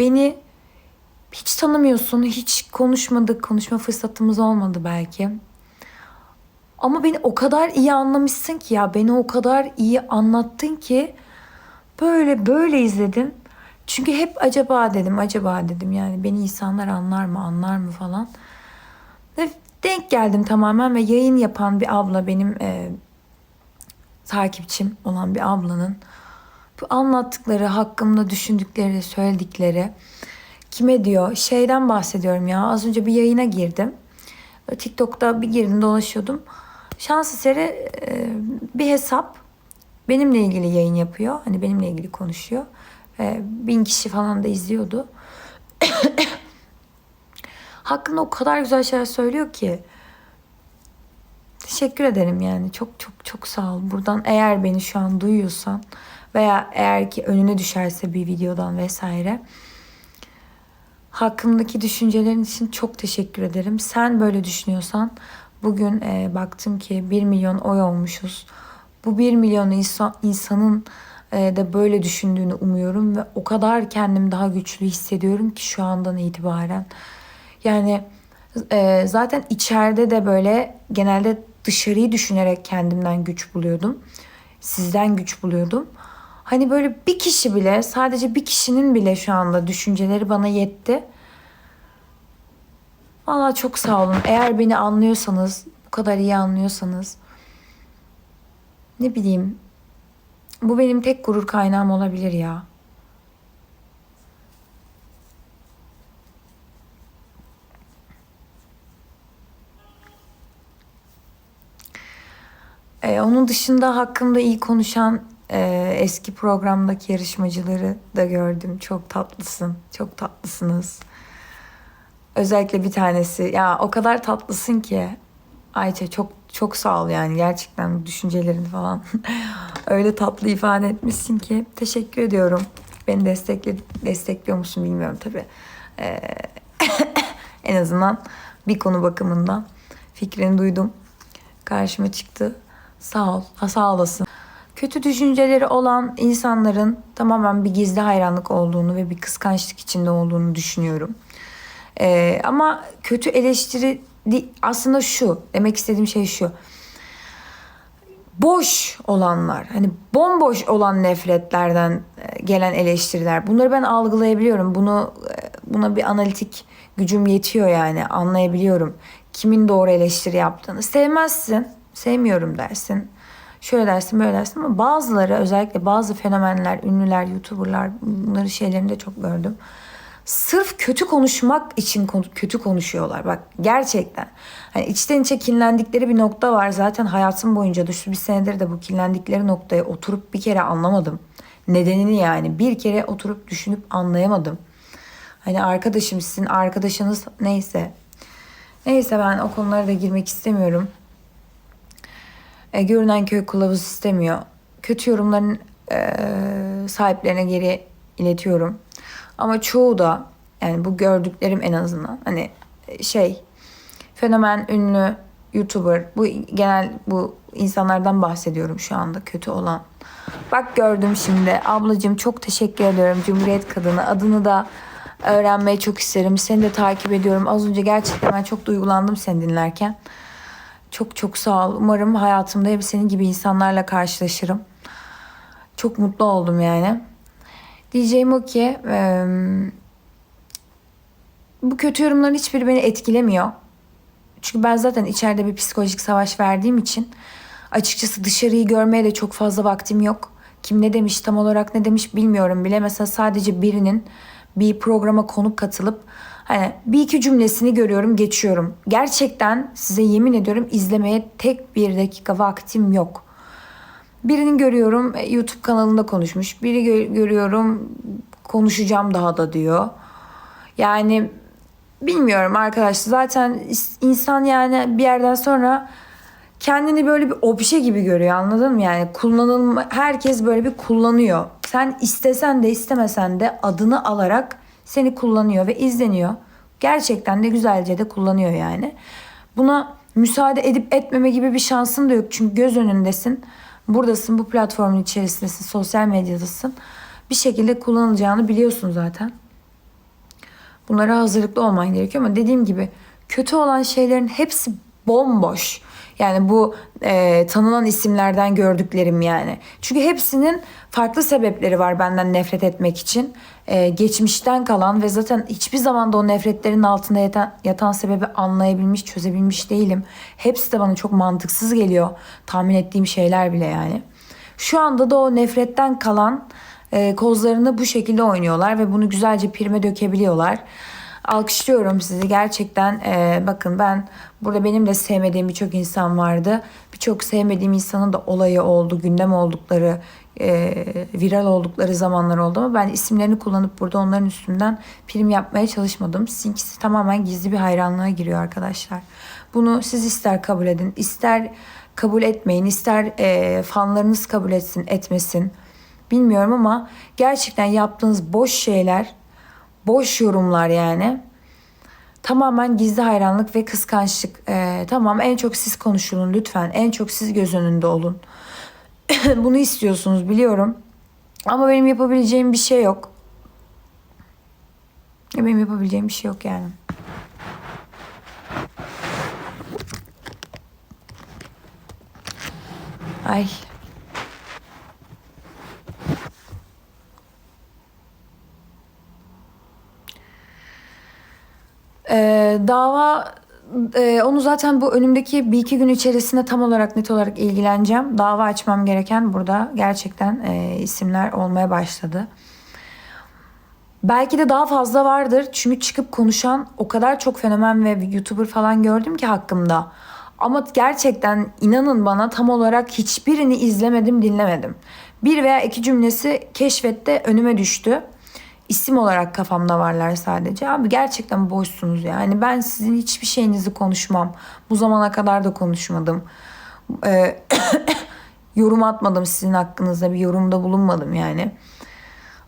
beni hiç tanımıyorsun, hiç konuşmadık, konuşma fırsatımız olmadı belki. Ama beni o kadar iyi anlamışsın ki ya, beni o kadar iyi anlattın ki böyle böyle izledin. Çünkü hep acaba dedim, acaba dedim yani beni insanlar anlar mı, anlar mı falan. Ve denk geldim tamamen ve yayın yapan bir abla benim e, takipçim olan bir ablanın anlattıkları, hakkımda düşündükleri, söyledikleri kime diyor? Şeyden bahsediyorum ya. Az önce bir yayına girdim. TikTok'ta bir girdim dolaşıyordum. Şans eseri e, bir hesap benimle ilgili yayın yapıyor. Hani benimle ilgili konuşuyor. E, bin kişi falan da izliyordu. Hakkında o kadar güzel şeyler söylüyor ki. Teşekkür ederim yani. Çok çok çok sağ ol. Buradan eğer beni şu an duyuyorsan veya eğer ki önüne düşerse bir videodan vesaire hakkımdaki düşüncelerin için çok teşekkür ederim. Sen böyle düşünüyorsan bugün e, baktım ki 1 milyon oy olmuşuz. Bu 1 milyon insan, insanın e, de böyle düşündüğünü umuyorum ve o kadar kendimi daha güçlü hissediyorum ki şu andan itibaren. Yani e, zaten içeride de böyle genelde dışarıyı düşünerek kendimden güç buluyordum. Sizden güç buluyordum. Hani böyle bir kişi bile sadece bir kişinin bile şu anda düşünceleri bana yetti. Valla çok sağ olun. Eğer beni anlıyorsanız, bu kadar iyi anlıyorsanız ne bileyim bu benim tek gurur kaynağım olabilir ya. Ee, onun dışında hakkımda iyi konuşan e, eski programdaki yarışmacıları da gördüm. Çok tatlısın, çok tatlısınız. Özellikle bir tanesi, ya o kadar tatlısın ki Ayça çok çok sağ ol yani gerçekten düşüncelerini falan öyle tatlı ifade etmişsin ki teşekkür ediyorum. Beni destekle destekliyor musun bilmiyorum tabii. Ee, en azından bir konu bakımından fikrini duydum. Karşıma çıktı. Sağ ol. Ha, sağ olasın. Kötü düşünceleri olan insanların tamamen bir gizli hayranlık olduğunu ve bir kıskançlık içinde olduğunu düşünüyorum. Ee, ama kötü eleştiri aslında şu demek istediğim şey şu. Boş olanlar hani bomboş olan nefretlerden e, gelen eleştiriler bunları ben algılayabiliyorum. Bunu e, buna bir analitik gücüm yetiyor yani anlayabiliyorum. Kimin doğru eleştiri yaptığını. Sevmezsin, sevmiyorum dersin. Şöyle dersin böyle dersin ama bazıları özellikle bazı fenomenler, ünlüler, youtuberlar bunları şeylerini de çok gördüm sırf kötü konuşmak için kötü konuşuyorlar. Bak gerçekten. Hani içten içe kinlendikleri bir nokta var. Zaten hayatım boyunca da şu bir senedir de bu kinlendikleri noktaya oturup bir kere anlamadım. Nedenini yani bir kere oturup düşünüp anlayamadım. Hani arkadaşım sizin arkadaşınız neyse. Neyse ben o konulara da girmek istemiyorum. E, görünen köy kılavuz istemiyor. Kötü yorumların e, sahiplerine geri iletiyorum. Ama çoğu da yani bu gördüklerim en azından hani şey fenomen ünlü YouTuber bu genel bu insanlardan bahsediyorum şu anda kötü olan. Bak gördüm şimdi ablacığım çok teşekkür ediyorum Cumhuriyet Kadını adını da öğrenmeyi çok isterim. Seni de takip ediyorum. Az önce gerçekten ben çok duygulandım seni dinlerken. Çok çok sağ ol. Umarım hayatımda hep senin gibi insanlarla karşılaşırım. Çok mutlu oldum yani. Diyeceğim o ki e, bu kötü yorumların hiçbiri beni etkilemiyor. Çünkü ben zaten içeride bir psikolojik savaş verdiğim için açıkçası dışarıyı görmeye de çok fazla vaktim yok. Kim ne demiş tam olarak ne demiş bilmiyorum bile. Mesela sadece birinin bir programa konuk katılıp hani bir iki cümlesini görüyorum geçiyorum. Gerçekten size yemin ediyorum izlemeye tek bir dakika vaktim yok. Birini görüyorum e, YouTube kanalında konuşmuş. Biri gö- görüyorum konuşacağım daha da diyor. Yani bilmiyorum arkadaşlar zaten insan yani bir yerden sonra kendini böyle bir obje gibi görüyor anladın mı? Yani kullanılma herkes böyle bir kullanıyor. Sen istesen de istemesen de adını alarak seni kullanıyor ve izleniyor. Gerçekten de güzelce de kullanıyor yani. Buna müsaade edip etmeme gibi bir şansın da yok çünkü göz önündesin buradasın, bu platformun içerisindesin, sosyal medyadasın. Bir şekilde kullanılacağını biliyorsun zaten. Bunlara hazırlıklı olman gerekiyor ama dediğim gibi kötü olan şeylerin hepsi bomboş. Yani bu e, tanınan isimlerden gördüklerim yani. Çünkü hepsinin farklı sebepleri var benden nefret etmek için. E, geçmişten kalan ve zaten hiçbir zaman da o nefretlerin altında yatan, yatan sebebi anlayabilmiş, çözebilmiş değilim. Hepsi de bana çok mantıksız geliyor. Tahmin ettiğim şeyler bile yani. Şu anda da o nefretten kalan e, kozlarını bu şekilde oynuyorlar ve bunu güzelce prime dökebiliyorlar. Alkışlıyorum sizi gerçekten. e, bakın ben burada benim de sevmediğim birçok insan vardı. Birçok sevmediğim insanın da olayı oldu, gündem oldukları, e, viral oldukları zamanlar oldu ama ben isimlerini kullanıp burada onların üstünden prim yapmaya çalışmadım. Sizinkisi tamamen gizli bir hayranlığa giriyor arkadaşlar. Bunu siz ister kabul edin, ister kabul etmeyin, ister e, fanlarınız kabul etsin, etmesin. Bilmiyorum ama gerçekten yaptığınız boş şeyler, boş yorumlar yani. Tamamen gizli hayranlık ve kıskançlık. Ee, tamam en çok siz konuşulun lütfen. En çok siz göz önünde olun. Bunu istiyorsunuz biliyorum. Ama benim yapabileceğim bir şey yok. Benim yapabileceğim bir şey yok yani. Ay. Ee, dava e, onu zaten bu önümdeki bir iki gün içerisinde tam olarak net olarak ilgileneceğim. Dava açmam gereken burada gerçekten e, isimler olmaya başladı. Belki de daha fazla vardır. Çünkü çıkıp konuşan o kadar çok fenomen ve YouTuber falan gördüm ki hakkımda. Ama gerçekten inanın bana tam olarak hiçbirini izlemedim, dinlemedim. Bir veya iki cümlesi keşfette önüme düştü. İsim olarak kafamda varlar sadece. Abi gerçekten boşsunuz yani. Ben sizin hiçbir şeyinizi konuşmam. Bu zamana kadar da konuşmadım. Ee, yorum atmadım sizin hakkınızda bir yorumda bulunmadım yani.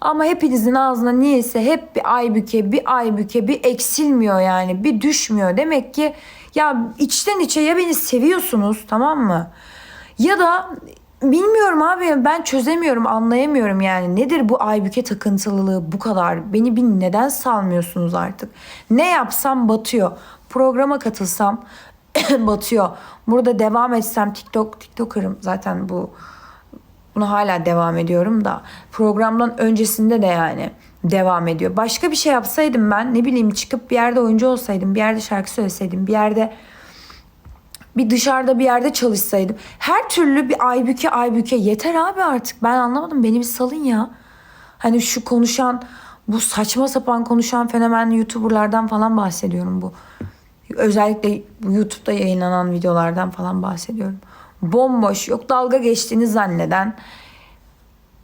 Ama hepinizin ağzına niyeyse hep bir aybüke, bir aybüke, bir eksilmiyor yani. Bir düşmüyor. Demek ki ya içten içe ya beni seviyorsunuz tamam mı? Ya da bilmiyorum abi ben çözemiyorum, anlayamıyorum yani. Nedir bu aybüke takıntılılığı bu kadar? Beni bir neden salmıyorsunuz artık? Ne yapsam batıyor. Programa katılsam batıyor. Burada devam etsem TikTok TikToker'ım zaten bu Buna hala devam ediyorum da programdan öncesinde de yani devam ediyor. Başka bir şey yapsaydım ben ne bileyim çıkıp bir yerde oyuncu olsaydım, bir yerde şarkı söyleseydim, bir yerde bir dışarıda bir yerde çalışsaydım. Her türlü bir aybüke aybüke yeter abi artık. Ben anlamadım beni bir salın ya. Hani şu konuşan bu saçma sapan konuşan fenomenli YouTuber'lardan falan bahsediyorum bu. Özellikle YouTube'da yayınlanan videolardan falan bahsediyorum bomboş yok dalga geçtiğini zanneden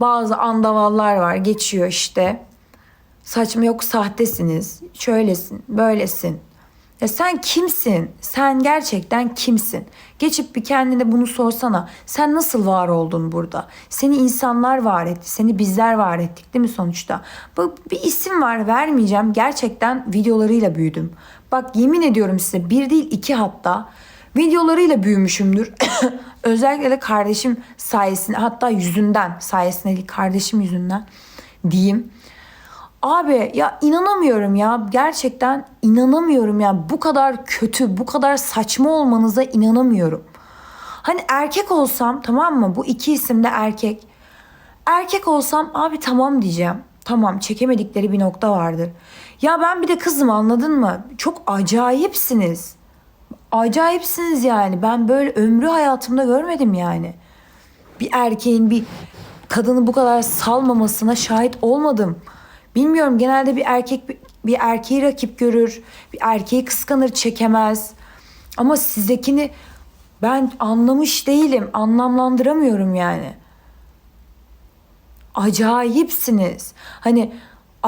bazı andavallar var geçiyor işte. Saçma yok sahtesiniz. Şöylesin, böylesin. Ya sen kimsin? Sen gerçekten kimsin? Geçip bir kendine bunu sorsana. Sen nasıl var oldun burada? Seni insanlar var etti. Seni bizler var ettik değil mi sonuçta? Bak bir isim var vermeyeceğim. Gerçekten videolarıyla büyüdüm. Bak yemin ediyorum size bir değil iki hatta videolarıyla büyümüşümdür. Özellikle de kardeşim sayesinde hatta yüzünden sayesinde kardeşim yüzünden diyeyim. Abi ya inanamıyorum ya gerçekten inanamıyorum ya bu kadar kötü bu kadar saçma olmanıza inanamıyorum. Hani erkek olsam tamam mı bu iki isim de erkek. Erkek olsam abi tamam diyeceğim. Tamam çekemedikleri bir nokta vardır. Ya ben bir de kızım anladın mı? Çok acayipsiniz. Acayipsiniz yani. Ben böyle ömrü hayatımda görmedim yani. Bir erkeğin bir kadını bu kadar salmamasına şahit olmadım. Bilmiyorum genelde bir erkek bir erkeği rakip görür. Bir erkeği kıskanır, çekemez. Ama sizdekini ben anlamış değilim. Anlamlandıramıyorum yani. Acayipsiniz. Hani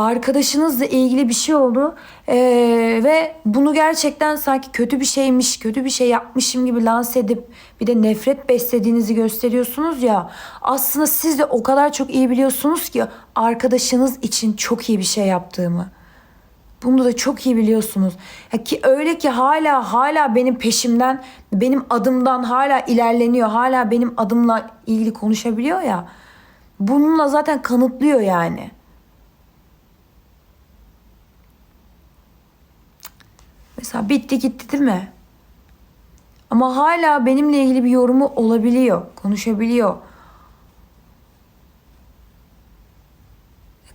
arkadaşınızla ilgili bir şey oldu ee, ve bunu gerçekten sanki kötü bir şeymiş, kötü bir şey yapmışım gibi lanse edip bir de nefret beslediğinizi gösteriyorsunuz ya. Aslında siz de o kadar çok iyi biliyorsunuz ki arkadaşınız için çok iyi bir şey yaptığımı. Bunu da çok iyi biliyorsunuz. Ya ki öyle ki hala hala benim peşimden, benim adımdan hala ilerleniyor. Hala benim adımla ilgili konuşabiliyor ya. Bununla zaten kanıtlıyor yani. Mesela bitti gitti değil mi? Ama hala benimle ilgili bir yorumu olabiliyor, konuşabiliyor.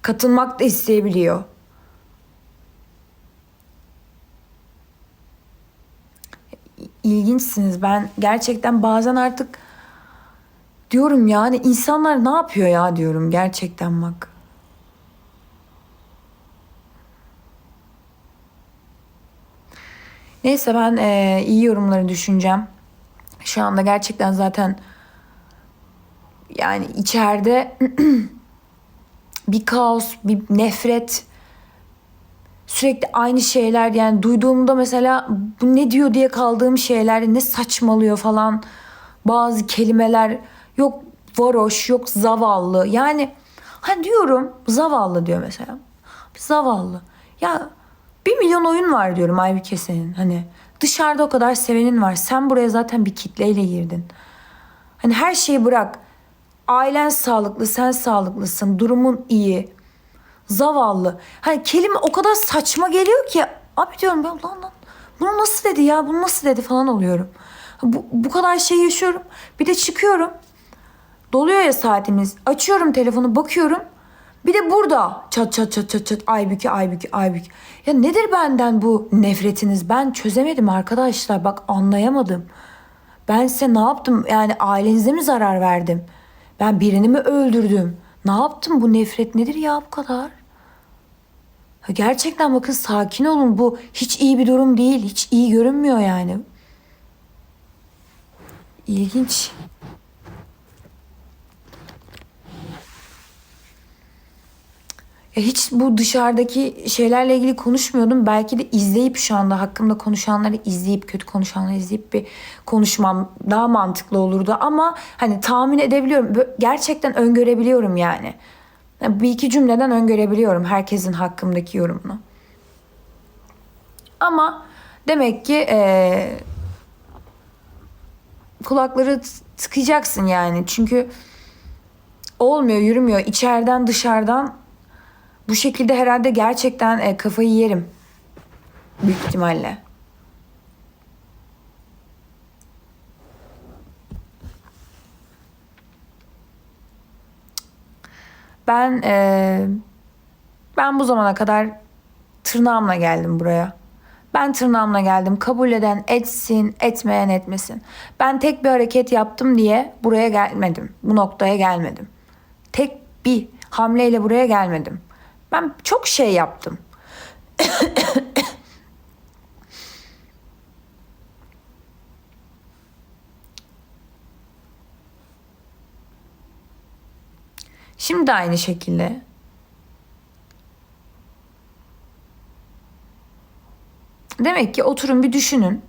Katılmak da isteyebiliyor. İlginçsiniz. Ben gerçekten bazen artık diyorum yani insanlar ne yapıyor ya diyorum gerçekten bak. Neyse ben eee, iyi yorumları düşüneceğim. Şu anda gerçekten zaten yani içeride bir kaos, bir nefret, sürekli aynı şeyler yani duyduğumda mesela bu ne diyor diye kaldığım şeyler ne saçmalıyor falan bazı kelimeler yok varoş yok zavallı. Yani ha diyorum zavallı diyor mesela. Zavallı. Ya bir milyon oyun var diyorum Aybüke senin hani dışarıda o kadar sevenin var sen buraya zaten bir kitleyle girdin hani her şeyi bırak ailen sağlıklı sen sağlıklısın durumun iyi zavallı. Hani kelime o kadar saçma geliyor ki abi diyorum ben lan lan bunu nasıl dedi ya bunu nasıl dedi falan oluyorum. Bu, bu kadar şey yaşıyorum. Bir de çıkıyorum. Doluyor ya saatimiz. Açıyorum telefonu bakıyorum. Bir de burada çat çat çat çat çat Aybüke Aybüke Aybüke. Ya nedir benden bu nefretiniz? Ben çözemedim arkadaşlar. Bak anlayamadım. Ben size ne yaptım? Yani ailenize mi zarar verdim? Ben birini mi öldürdüm? Ne yaptım? Bu nefret nedir ya bu kadar? Ha, Gerçekten bakın sakin olun. Bu hiç iyi bir durum değil. Hiç iyi görünmüyor yani. İlginç. Hiç bu dışarıdaki şeylerle ilgili konuşmuyordum. Belki de izleyip şu anda hakkımda konuşanları izleyip kötü konuşanları izleyip bir konuşmam daha mantıklı olurdu. Ama hani tahmin edebiliyorum. Gerçekten öngörebiliyorum yani. Bir iki cümleden öngörebiliyorum herkesin hakkımdaki yorumunu. Ama demek ki eee, kulakları tıkayacaksın yani. Çünkü olmuyor, yürümüyor. İçeriden dışarıdan bu şekilde herhalde gerçekten e, kafayı yerim. Büyük ihtimalle. Ben e, ben bu zamana kadar tırnağımla geldim buraya. Ben tırnağımla geldim. Kabul eden etsin, etmeyen etmesin. Ben tek bir hareket yaptım diye buraya gelmedim. Bu noktaya gelmedim. Tek bir hamleyle buraya gelmedim. Ben çok şey yaptım. Şimdi aynı şekilde. Demek ki oturun bir düşünün.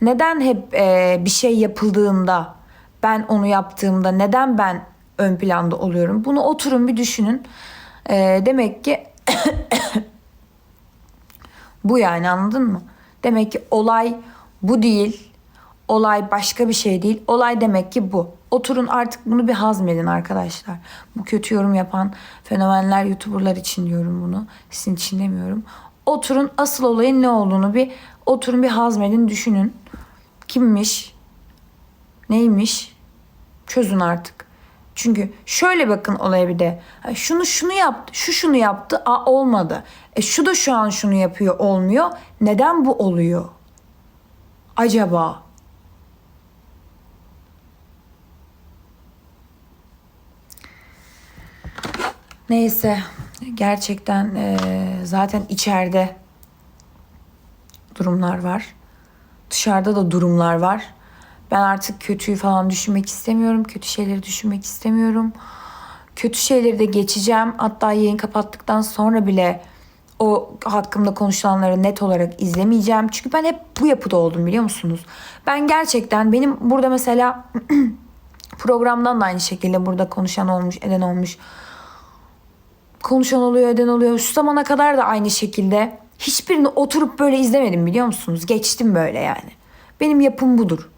Neden hep e, bir şey yapıldığında ben onu yaptığımda neden ben ön planda oluyorum? Bunu oturun bir düşünün. E, demek ki bu yani anladın mı? Demek ki olay bu değil. Olay başka bir şey değil. Olay demek ki bu. Oturun artık bunu bir hazmedin arkadaşlar. Bu kötü yorum yapan fenomenler, youtuberlar için diyorum bunu. Sizin için demiyorum. Oturun asıl olayın ne olduğunu bir oturun bir hazmedin düşünün. Kimmiş? Neymiş? Çözün artık. Çünkü şöyle bakın olaya bir de. Şunu şunu yaptı, şu şunu yaptı, a olmadı. E şu da şu an şunu yapıyor, olmuyor. Neden bu oluyor? Acaba? Neyse gerçekten eee, zaten içeride durumlar var. Dışarıda da durumlar var. Ben artık kötüyü falan düşünmek istemiyorum. Kötü şeyleri düşünmek istemiyorum. Kötü şeyleri de geçeceğim. Hatta yayın kapattıktan sonra bile o hakkımda konuşulanları net olarak izlemeyeceğim. Çünkü ben hep bu yapıda oldum biliyor musunuz? Ben gerçekten benim burada mesela programdan da aynı şekilde burada konuşan olmuş, eden olmuş konuşan oluyor, eden oluyor. Şu zamana kadar da aynı şekilde hiçbirini oturup böyle izlemedim biliyor musunuz? Geçtim böyle yani. Benim yapım budur.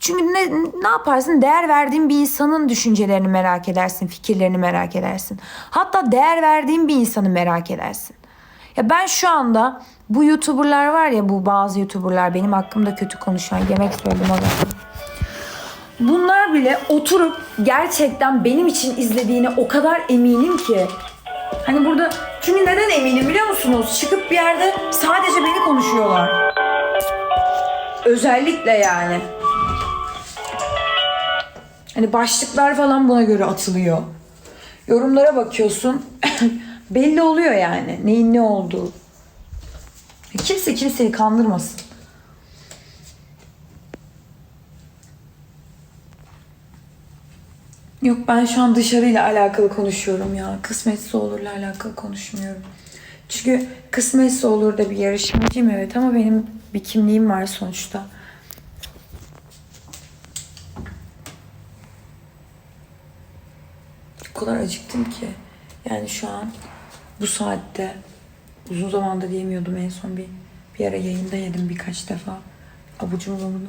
Çünkü ne, ne yaparsın? Değer verdiğin bir insanın düşüncelerini merak edersin, fikirlerini merak edersin. Hatta değer verdiğin bir insanı merak edersin. Ya ben şu anda bu YouTuber'lar var ya bu bazı YouTuber'lar benim hakkımda kötü konuşan yemek söyledim o zaman. Bunlar bile oturup gerçekten benim için izlediğine o kadar eminim ki. Hani burada çünkü neden eminim biliyor musunuz? Çıkıp bir yerde sadece beni konuşuyorlar. Özellikle yani. Hani başlıklar falan buna göre atılıyor. Yorumlara bakıyorsun. belli oluyor yani neyin ne olduğu. Kimse kimseyi kandırmasın. Yok ben şu an dışarıyla alakalı konuşuyorum ya. Kısmetse olurla alakalı konuşmuyorum. Çünkü kısmetse olur da bir yarışmacıyım evet ama benim bir kimliğim var sonuçta. O kadar acıktım ki. Yani şu an bu saatte uzun zamandır yemiyordum. En son bir bir ara yayında yedim birkaç defa. Abucum oldu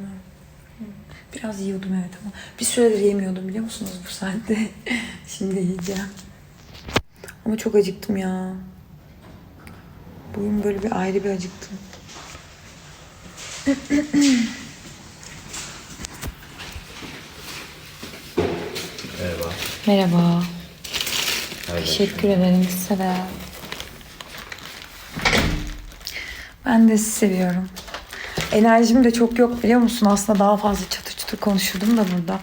Biraz yiyordum evet ama bir süredir yemiyordum biliyor musunuz bu saatte. Şimdi yiyeceğim. Ama çok acıktım ya. Bugün böyle bir ayrı bir acıktım. Merhaba. Merhaba. Teşekkür ederim size de. Ben de sizi seviyorum. Enerjim de çok yok biliyor musun? Aslında daha fazla çatır çatır konuşurdum da burada.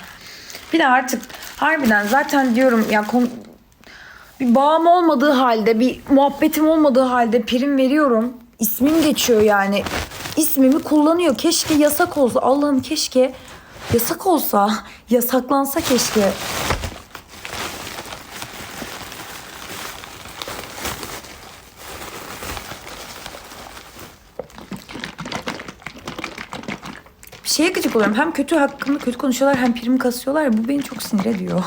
Bir de artık harbiden zaten diyorum ya kon- bir bağım olmadığı halde, bir muhabbetim olmadığı halde prim veriyorum. İsmim geçiyor yani. İsmimi kullanıyor. Keşke yasak olsa. Allah'ım keşke yasak olsa. Yasaklansa keşke. Şeye gıcık oluyorum. Hem kötü hakkında kötü konuşuyorlar hem prim kasıyorlar. Bu beni çok sinir ediyor.